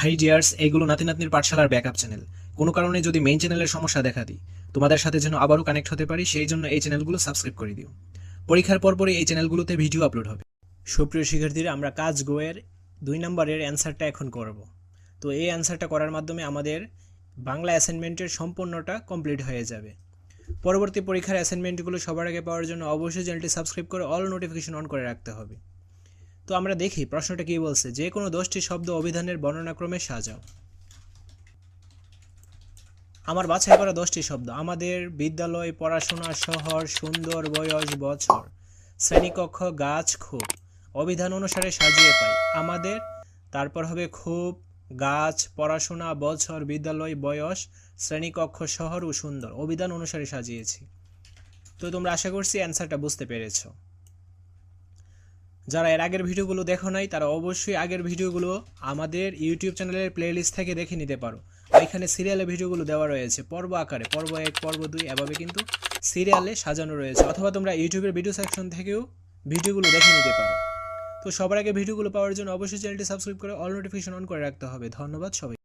High dears এগুলো নাতি নাতনির পাঠশালার ব্যাকআপ চ্যানেল কোনো কারণে যদি মেইন চ্যানেলের সমস্যা দেখা দিই, তোমাদের সাথে যেন আবারও কানেক্ট হতে পারি, সেই জন্য এই চ্যানেলগুলো সাবস্ক্রাইব করে দিও। পরীক্ষার পরপরই এই চ্যানেলগুলোতে ভিডিও আপলোড হবে। সুপ্রিয় শিক্ষার্থীরা, আমরা কাজ গোয়ের দুই নম্বরের অ্যান্সারটা এখন করব। তো এই অ্যান্সারটা করার মাধ্যমে আমাদের বাংলা অ্যাসাইনমেন্টের সম্পূর্ণটা কমপ্লিট হয়ে যাবে। পরবর্তী পরীক্ষার অ্যাসাইনমেন্টগুলো সবার আগে পাওয়ার জন্য অবশ্যই চ্যানেলটি সাবস্ক্রাইব করে অল নোটিফিকেশন অন করে রাখতে হবে। তো আমরা দেখি, প্রশ্নটা কি বলছে? যে কোনো দশটি শব্দ অভিধানের বর্ণনাক্রমে সাজাও। আমার বাছাই করা দশটি শব্দ, আমাদের বিদ্যালয়, পড়াশোনা, শহর, সুন্দর বয়স, বছর, শ্রেণীকক্ষ, গাছ, খুব, অভিধান অনুসারে সাজিয়ে পাই। আমাদের, তারপর হবে খুব, গাছ, পড়াশোনা, বছর, বিদ্যালয়, বয়স, শ্রেণীকক্ষ, শহর ও সুন্দর, অভিধান অনুসারে সাজিয়েছি। তো তোমরা আশা করছি অ্যান্সারটা বুঝতে পেরেছ। যারা এর আগের ভিডিওগুলো দেখো নাই, তারা অবশ্যই আগের ভিডিওগুলো আমাদের ইউটিউব চ্যানেলের প্লেলিস্ট থেকে দেখে নিতে পারো। এখানে সিরিয়ালে ভিডিওগুলো দেওয়া রয়েছে, পর্ব আকারে, পর্ব এক, পর্ব দুই, এভাবে কিন্তু সিরিয়ালে সাজানো রয়েছে, অথবা তোমরা ইউটিউবের ভিডিও সেকশন থেকেও ভিডিওগুলো দেখে নিতে পারো। তো সবার আগে ভিডিওগুলো পাওয়ার জন্য অবশ্যই চ্যানেলটি সাবস্ক্রাইব করে অল নোটিফিকেশন অন করে রাখতে হবে। ধন্যবাদ সবাই